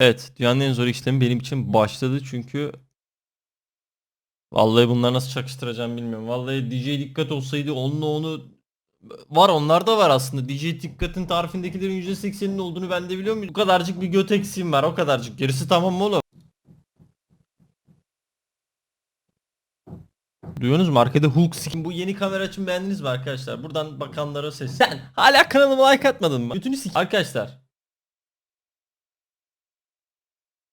Evet, dünyanın en zor işlemi benim için başladı çünkü Vallahi bunları nasıl çakıştıracağım bilmiyorum. Vallahi DJ dikkat olsaydı onunla onu var onlarda var aslında. DJ dikkatin tarifindekilerin %80'inin olduğunu ben de biliyor muyum? Bu kadarcık bir göt eksiğim var o kadarcık. Gerisi tamam mı oğlum? Duyuyorsunuz mu? Arkada Hulk skin. Bu yeni kamera için beğendiniz mi arkadaşlar? Buradan bakanlara ses. Sen hala kanalıma like atmadın mı? Götünü sik. Arkadaşlar.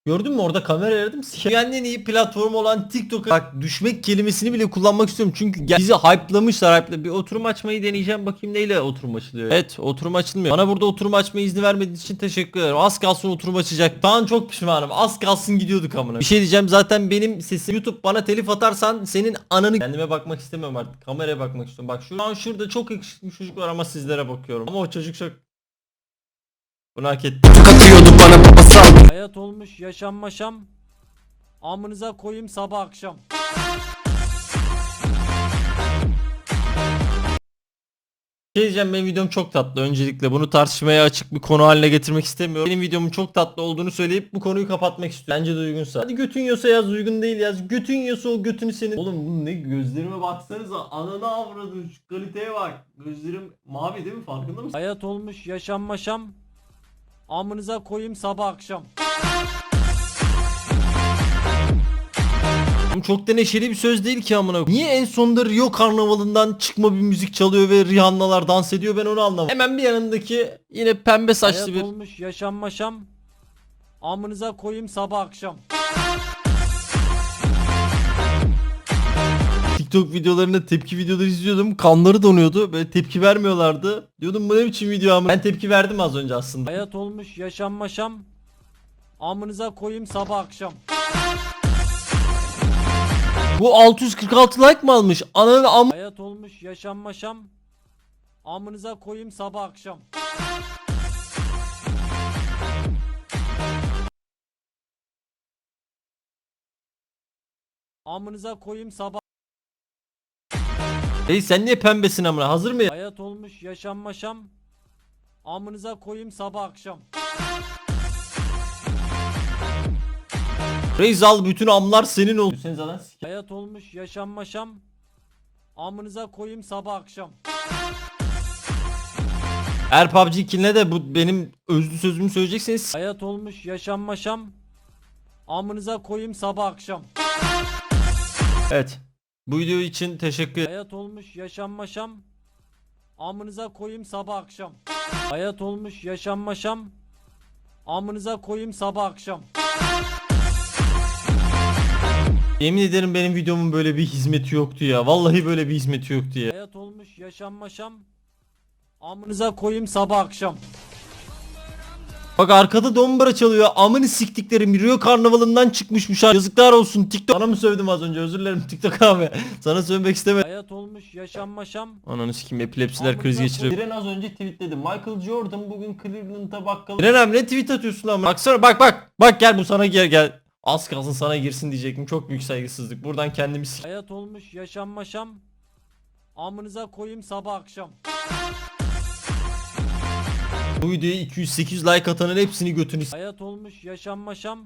Gördün mü orada kamera aradım. Dünyanın iyi platformu olan TikTok'a bak düşmek kelimesini bile kullanmak istiyorum. Çünkü bizi hype'lamışlar hype'la. Bir oturum açmayı deneyeceğim. Bakayım neyle oturum açılıyor. Evet oturum açılmıyor. Bana burada oturum açmaya izni vermediğiniz için teşekkür ederim. Az kalsın oturum açacak. Şu an çok pişmanım. Az kalsın gidiyorduk amına. Bir şey diyeceğim zaten benim sesim YouTube bana telif atarsan senin ananı Kendime bakmak istemiyorum artık. Kameraya bakmak istiyorum. Bak şu an şurada çok yakışıklı çocuk var ama sizlere bakıyorum. Ama o çocuk çok bunu hak etti. Hayat olmuş yaşanmaşam. Amınıza koyayım sabah akşam. Şey diyeceğim benim videom çok tatlı öncelikle bunu tartışmaya açık bir konu haline getirmek istemiyorum. Benim videomun çok tatlı olduğunu söyleyip bu konuyu kapatmak istiyorum. Bence de uygunsa. Hadi götün yiyorsa yaz uygun değil yaz. Götün yiyorsa o götünü senin. Oğlum bu ne gözlerime baksanıza ananı avradın şu kaliteye bak. Gözlerim mavi değil mi farkında mısın? Hayat olmuş yaşanmaşam. Amınıza koyayım sabah akşam. Bu çok da neşeli bir söz değil ki amına. Niye en sonunda Rio karnavalından çıkma bir müzik çalıyor ve Rihanna'lar dans ediyor ben onu anlamadım. Hemen bir yanındaki yine pembe saçlı Hayat bir olmuş yaşanmaşam. Amınıza koyayım sabah akşam. TikTok videolarında tepki videoları izliyordum. Kanları donuyordu. Böyle tepki vermiyorlardı. Diyordum bu ne biçim video ama. Ben tepki verdim az önce aslında. Hayat olmuş yaşanmaşam. Amınıza koyayım sabah akşam. Bu 646 like mı almış? Ananın am... Hayat olmuş yaşanmaşam. Amınıza koyayım sabah akşam. Amınıza koyayım sabah. Ey sen niye pembesin amına? Hazır mı? Hayat olmuş yaşanmaşam. Amınıza koyayım sabah akşam. Reis al bütün amlar senin oldu. Sen zaten Hayat olmuş yaşanmaşam. Amınıza koyayım sabah akşam. Eğer PUBG ikiline de bu benim özlü sözümü söyleyecekseniz Hayat olmuş yaşanmaşam. Amınıza koyayım sabah akşam. Evet. Bu video için teşekkür. Hayat olmuş yaşanmaşam. Amınıza koyayım sabah akşam. Hayat olmuş yaşanmaşam. Amınıza koyayım sabah akşam. Yemin ederim benim videomun böyle bir hizmeti yoktu ya. Vallahi böyle bir hizmeti yoktu ya. Hayat olmuş yaşanmaşam. Amınıza koyayım sabah akşam. Bak arkada dombra çalıyor. Amını siktiklerim. Rio karnavalından çıkmış bu şarkı. Yazıklar olsun. TikTok. Sana mı sövdüm az önce? Özür dilerim TikTok abi. Sana sövmek istemedim. Hayat olmuş yaşanmaşam. Ananı sikim epilepsiler kriz geçiriyor. Diren az önce tweetledi. Michael Jordan bugün Cleveland'a bakkal. Diren abi ne tweet atıyorsun ama? Baksana bak bak. Bak gel bu sana gel gel. Az kalsın sana girsin diyecektim. Çok büyük saygısızlık. Buradan kendimi sik. Hayat olmuş yaşanmaşam. Amınıza koyayım sabah akşam. Bu videoya 208 like atanın hepsini götünü Hayat olmuş yaşanmaşam.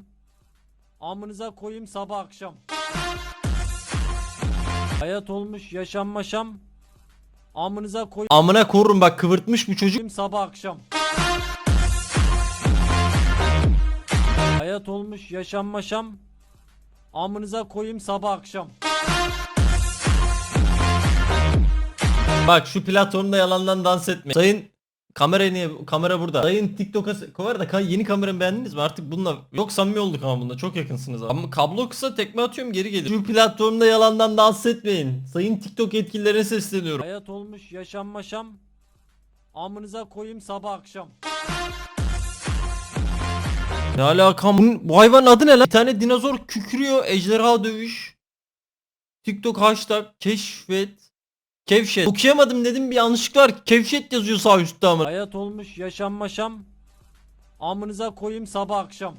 Amınıza koyayım sabah akşam. Hayat olmuş yaşanmaşam. Amınıza koyayım Amına korurum bak kıvırtmış bu çocuk. sabah akşam. Hayat olmuş yaşanmaşam. Amınıza koyayım sabah akşam. Bak şu platformda yalandan dans etme. Sayın kamera niye kamera burada. Sayın TikTok'a arada ka- yeni kameramı beğendiniz mi? Artık bununla yok samimi olduk ama bunda çok yakınsınız abi. Ama kablo kısa tekme atıyorum geri gelir. Şu platformda yalandan dans etmeyin. Sayın TikTok yetkililerine sesleniyorum. Hayat olmuş yaşanmaşam. Amınıza koyayım sabah akşam. Ne alakam? Bunun- Bu hayvanın adı ne lan? Bir tane dinozor kükürüyor. Ejderha dövüş. TikTok hashtag keşfet. Kevşet. Okuyamadım dedim bir yanlışlık var. Kevşet yazıyor sağ üstte ama. Hayat olmuş yaşanmaşam. Amınıza koyayım sabah akşam.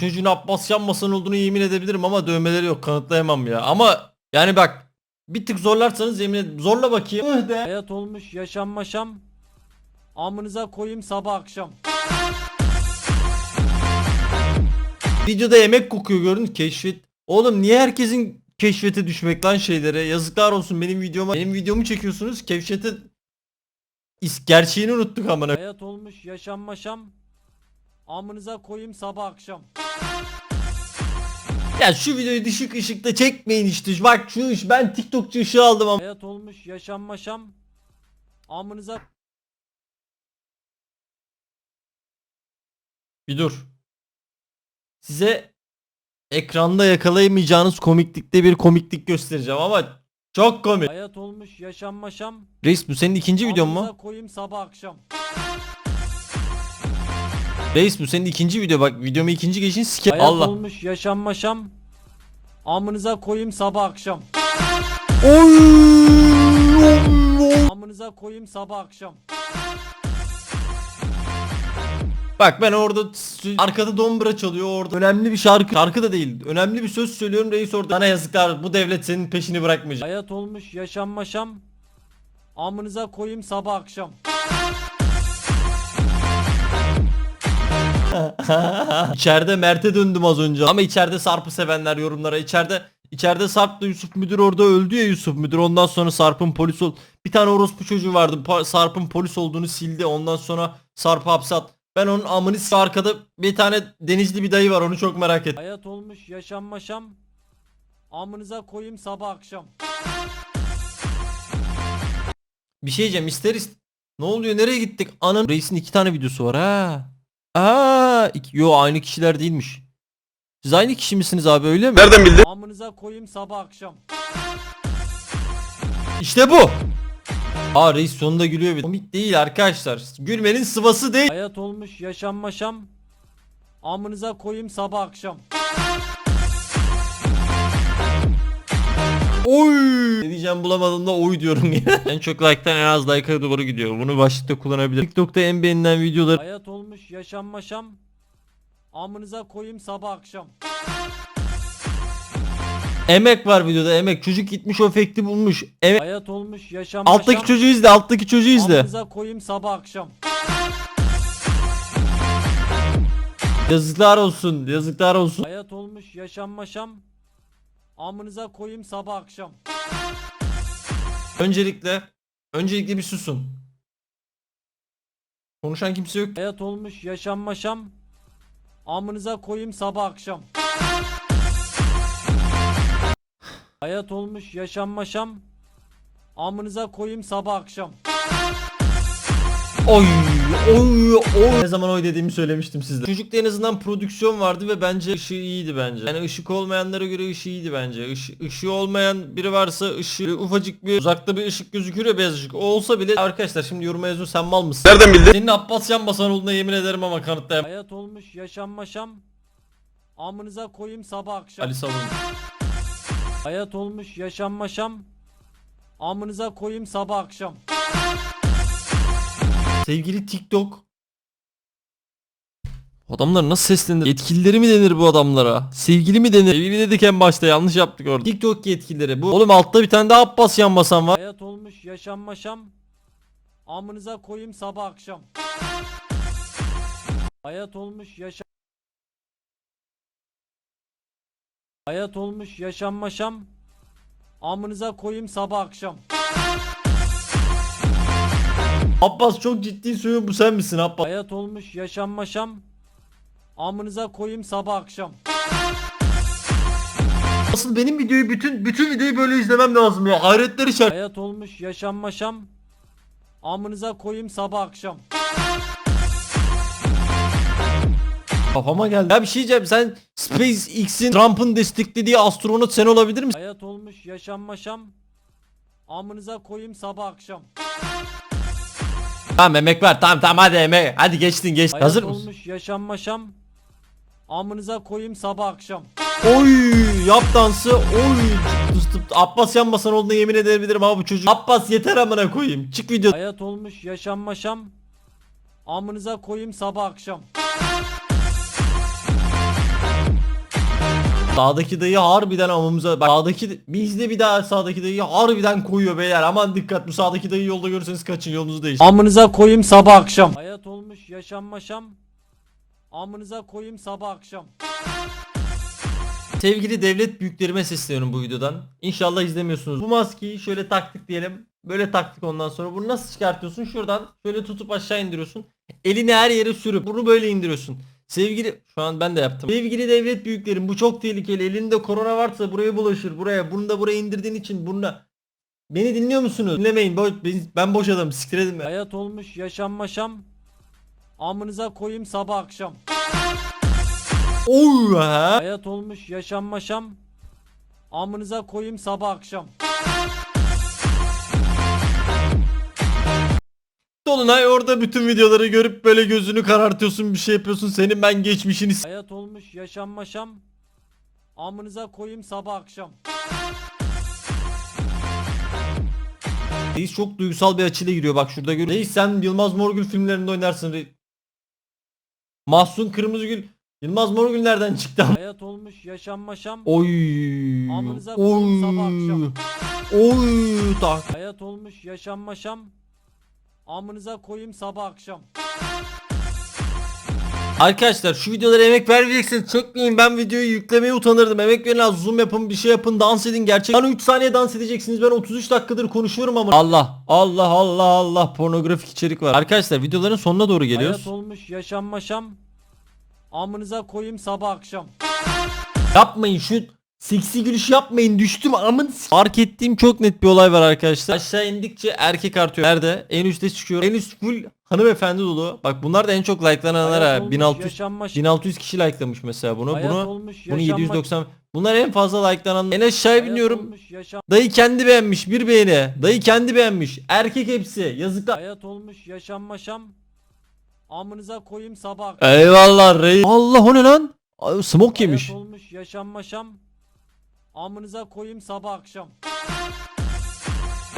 Çocuğun Abbas yanmasan olduğunu yemin edebilirim ama dövmeleri yok kanıtlayamam ya. Ama yani bak bir tık zorlarsanız yemin ederim. Zorla bakayım. De. Hayat olmuş yaşanmaşam. Amınıza koyayım sabah akşam. Videoda yemek kokuyor gördün keşfet. Oğlum niye herkesin keşfete düşmek lan şeylere? Yazıklar olsun benim videoma. Benim videomu çekiyorsunuz keşfete İs gerçeğini unuttuk amına. Hayat olmuş yaşam maşam. Amınıza koyayım sabah akşam. Ya şu videoyu düşük ışıkta çekmeyin işte. Bak şu iş ben TikTokçu ışığı aldım ama. Hayat olmuş yaşam maşam. Amınıza Bir dur. Size ekranda yakalayamayacağınız komiklikte bir komiklik göstereceğim ama çok komik. hayat olmuş yaşam maşam. Reis bu senin ikinci videon mu? koyayım sabah akşam. Reis bu senin ikinci video bak videomu ikinci geçin sike Hayat Allah. olmuş yaşam maşam. Amınıza koyayım sabah akşam. Oy! Amınıza koyayım sabah akşam. Bak ben orada arkada dombra çalıyor orada önemli bir şarkı şarkı da değil önemli bir söz söylüyorum reis orada sana yazıklar bu devlet senin peşini bırakmayacak. Hayat olmuş yaşam maşam. Amınıza koyayım sabah akşam. İçeride Mert'e döndüm az önce ama içeride Sarp'ı sevenler yorumlara içeride içeride Sarp'la Yusuf Müdür orada öldü ya Yusuf Müdür ondan sonra Sarp'ın polis ol bir tane orospu çocuğu vardı Pa- Sarp'ın polis olduğunu sildi ondan sonra Sarp'ı hapse at ben onun amını s- arkada bir tane denizli bir dayı var onu çok merak ettim. Hayat olmuş yaşam maşam. Amınıza koyayım sabah akşam. Bir şey diyeceğim ister ist- Ne oluyor nereye gittik? Anın reisin iki tane videosu var ha. Aa, iki- yo aynı kişiler değilmiş. Siz aynı kişi misiniz abi öyle mi? Nereden bildin? Amınıza koyayım sabah akşam. İşte bu. Aa reis sonunda gülüyor bir. Komik değil arkadaşlar. Gülmenin sıvası değil. Hayat olmuş yaşam maşam. Amınıza koyayım sabah akşam. Oy. Ne diyeceğim bulamadım da oy diyorum ya. en çok like'tan en az like'a doğru gidiyor. Bunu başlıkta kullanabilirim. TikTok'ta en beğenilen videolar. Hayat olmuş yaşam maşam. Amınıza koyayım sabah akşam. Emek var videoda emek. Çocuk gitmiş o efekti bulmuş. Emek. Hayat olmuş yaşam Alttaki maşam. çocuğu izle alttaki çocuğu izle. Amınıza koyayım sabah akşam. Yazıklar olsun yazıklar olsun. Hayat olmuş yaşam maşam. Amınıza koyayım sabah akşam. Öncelikle öncelikle bir susun. Konuşan kimse yok. Hayat olmuş yaşam maşam. Amınıza koyayım sabah akşam. Hayat olmuş yaşam maşam. Amınıza koyayım sabah akşam. Oy oy oy. Ne zaman oy dediğimi söylemiştim sizde. Çocukta en azından prodüksiyon vardı ve bence ışığı iyiydi bence. Yani ışık olmayanlara göre ışığı iyiydi bence. Işı, ışığı olmayan biri varsa ışığı ufacık bir uzakta bir ışık gözükür ya beyaz ışık. O olsa bile arkadaşlar şimdi yoruma yazın sen mal mısın? Nereden bildin? Senin Abbas Can basan olduğuna yemin ederim ama kanıtlayamam. Hayat olmuş yaşam maşam. Amınıza koyayım sabah akşam. Ali Savun. Hayat olmuş yaşam maşam. Amınıza koyayım sabah akşam. Sevgili TikTok. Adamlar nasıl seslenir? Yetkilileri mi denir bu adamlara? Sevgili mi denir? Sevgili dedik en başta yanlış yaptık orada. TikTok yetkilileri bu. Oğlum altta bir tane daha Abbas yan basan var. Hayat olmuş yaşam maşam. Amınıza koyayım sabah akşam. Hayat olmuş yaşam Hayat olmuş yaşam maşam. Amınıza koyayım sabah akşam. Abbas çok ciddi söylüyorum bu sen misin Abbas? Hayat olmuş yaşam maşam. Amınıza koyayım sabah akşam. Asıl benim videoyu bütün bütün videoyu böyle izlemem lazım ya. Hayretler içer. Hayat olmuş yaşam maşam. Amınıza koyayım sabah akşam. Kafama geldi. Ya bir şey diyeceğim sen SpaceX'in Trump'ın desteklediği astronot sen olabilir misin? Hayat olmuş yaşam maşam. Amınıza koyayım sabah akşam. Tamam emek ver tamam tamam hadi emek. Hadi geçtin geç. Hayat Hazır mısın? olmuş yaşam maşam. Amınıza koyayım sabah akşam. Oy yap dansı. Oy tıs- Abbas yanmasan olduğuna yemin edebilirim ama bu çocuk. Abbas yeter amına koyayım. Çık video. Hayat olmuş yaşam maşam. Amınıza koyayım sabah akşam. Sağdaki dayı harbiden amımıza bak sağdaki biz de bir daha sağdaki dayı harbiden koyuyor beyler aman dikkat bu sağdaki dayı yolda görürseniz kaçın yolunuzu değiştirin. Amınıza koyayım sabah akşam. Hayat olmuş yaşam maşam. Amınıza koyayım sabah akşam. Sevgili devlet büyüklerime sesleniyorum bu videodan. İnşallah izlemiyorsunuz. Bu maskeyi şöyle taktık diyelim. Böyle taktık ondan sonra. Bunu nasıl çıkartıyorsun? Şuradan şöyle tutup aşağı indiriyorsun. Elini her yere sürüp bunu böyle indiriyorsun. Sevgili şu an ben de yaptım. Sevgili devlet büyüklerim bu çok tehlikeli. Elinde korona varsa buraya bulaşır. Buraya. Bunu da buraya indirdiğin için burnuna. Beni dinliyor musunuz? Dinlemeyin. Bo ben, ben boş adamım. Siktir edin be. Hayat olmuş yaşam maşam. Amınıza koyayım sabah akşam. Oy ha. Hayat olmuş yaşam maşam. Amınıza koyayım sabah akşam. Dolunay orada bütün videoları görüp böyle gözünü karartıyorsun bir şey yapıyorsun. Senin ben geçmişini s- Hayat olmuş yaşam maşam. Amınıza koyayım sabah akşam. Reis çok duygusal bir açıyla giriyor bak şurada gör. Reis sen Yılmaz Morgül filmlerinde oynarsın. Re- Mahsun Kırmızıgül. Yılmaz Morgül nereden çıktı? Hayat olmuş yaşam maşam. Oy. Amınıza koyayım sabah akşam. Oy. Tak. Hayat olmuş yaşam maşam. Amınıza koyayım sabah akşam. Arkadaşlar şu videolara emek vermeyeceksiniz. Çökmeyin ben videoyu yüklemeye utanırdım. Emek verin az zoom yapın bir şey yapın dans edin. Gerçek. Bana 3 saniye dans edeceksiniz. Ben 33 dakikadır konuşuyorum ama. Allah Allah Allah Allah pornografik içerik var. Arkadaşlar videoların sonuna doğru geliyoruz. Hayat olmuş yaşam maşam. Amınıza koyayım sabah akşam. Yapmayın şu seksi gülüş yapmayın düştüm amın Fark ettiğim çok net bir olay var arkadaşlar Aşağı indikçe erkek artıyor Nerede? En üstte çıkıyor En üst full hanımefendi dolu Bak bunlar da en çok likelananlar Hayat ha olmuş 1600 yaşam maşam. 1600 kişi likelamış mesela bunu Hayat Bunu olmuş bunu yaşam 790 Bunlar en fazla likelanan En aşağı Hayat biniyorum olmuş yaşam. Dayı kendi beğenmiş bir beğeni Dayı kendi beğenmiş Erkek hepsi yazıklar Hayat olmuş yaşam maşam. Amınıza koyayım sabah. Eyvallah reis Allah o ne lan? Ay, Smoke yemiş Hayat olmuş yaşam maşam. Amınıza koyayım sabah akşam.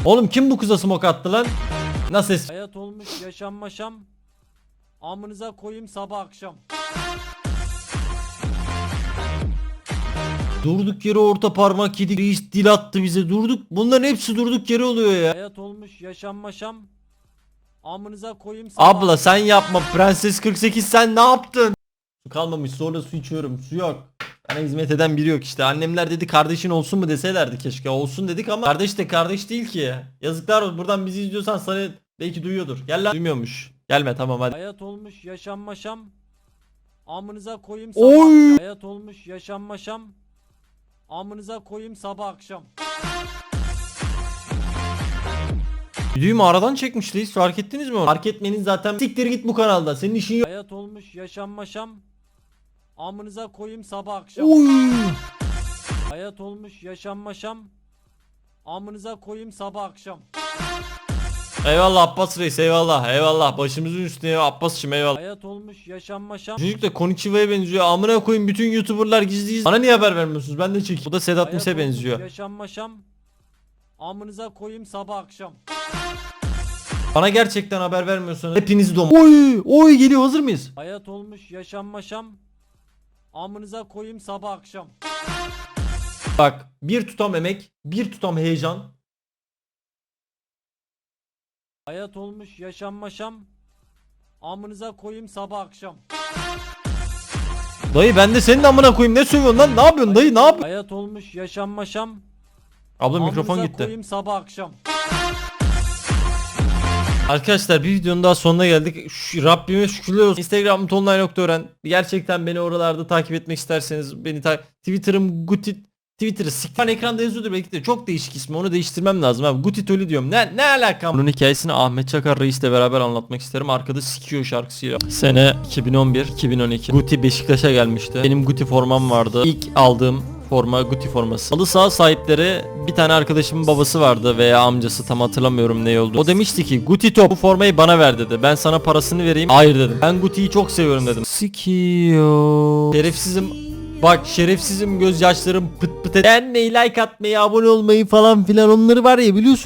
Oğlum kim bu kıza smoke attı lan? Nasıl es- Hayat olmuş yaşam maşam. Amınıza koyayım sabah akşam. Durduk yere orta parmak yedik. Reis dil attı bize. Durduk. Bunların hepsi durduk yere oluyor ya. Hayat olmuş yaşam maşam. Amınıza koyayım sabah Abla sen yapma. Prenses 48 sen ne yaptın? Su kalmamış. Sonra su içiyorum. Su yok. Bana hizmet eden biri yok işte. Annemler dedi kardeşin olsun mu deselerdi keşke. Olsun dedik ama kardeş de kardeş değil ki. Yazıklar olsun. Buradan bizi izliyorsan sana belki duyuyordur. Gel lan. Duymuyormuş. Gelme tamam hadi. Hayat olmuş yaşam maşam. Amınıza koyayım sabah Oy. akşam. Hayat olmuş yaşam maşam. Amınıza koyayım sabah akşam. Mu aradan çekmiş reis fark ettiniz mi onu? Fark etmenin zaten siktir git bu kanalda. Senin işin yok. Hayat olmuş yaşam maşam. Amınıza koyayım sabah akşam. Oy. Hayat olmuş yaşam maşam. Amınıza koyayım sabah akşam. Eyvallah Abbas reis eyvallah eyvallah. Başımızın üstüne Abbas'cım eyvallah. Hayat olmuş yaşam maşam. Çocuk da Konichiwa'ya benziyor. Amına koyayım bütün YouTuber'lar gizli gizli. Bana niye haber vermiyorsunuz? Ben de çekeyim. Bu da Sedat Hayat Mise olmuş benziyor. Yaşam maşam. Amınıza koyayım sabah akşam. Bana gerçekten haber vermiyorsanız hepinizi dom. Oy, oy geliyor hazır mıyız? Hayat olmuş yaşam maşam. Amınıza koyayım sabah akşam. Bak bir tutam emek, bir tutam heyecan. Hayat olmuş yaşam maşam. Amınıza koyayım sabah akşam. Dayı ben de senin amına koyayım ne sövüyorsun lan? Ne yapıyorsun dayı ne yapıyorsun? Hayat olmuş yaşam maşam. Abla mikrofon Amınıza gitti. koyayım sabah akşam. Arkadaşlar bir videonun daha sonuna geldik. Şu, Rabbime şükürler olsun. Instagram'ım tonline.öğren. Gerçekten beni oralarda takip etmek isterseniz beni ta Twitter'ım gutit Twitter'ı siktir. Hani ekranda yazıyordur belki de çok değişik ismi onu değiştirmem lazım abi. Gutit Oli diyorum. Ne, ne alakam? Bunun hikayesini Ahmet Çakar Reis'le beraber anlatmak isterim. Arkada sikiyor şarkısıyla. Sene 2011-2012. Guti Beşiktaş'a gelmişti. Benim Guti formam vardı. İlk aldığım forma Guti forması. Halı saha sahipleri bir tane arkadaşımın babası vardı veya amcası tam hatırlamıyorum ne oldu. O demişti ki Guti top bu formayı bana ver dedi. Ben sana parasını vereyim. Hayır dedim. Ben Guti'yi çok seviyorum dedim. Sikiyor. Şerefsizim Bak şerefsizim gözyaşlarım pıt pıt et. Beğenmeyi, like atmayı, abone olmayı falan filan onları var ya biliyorsun.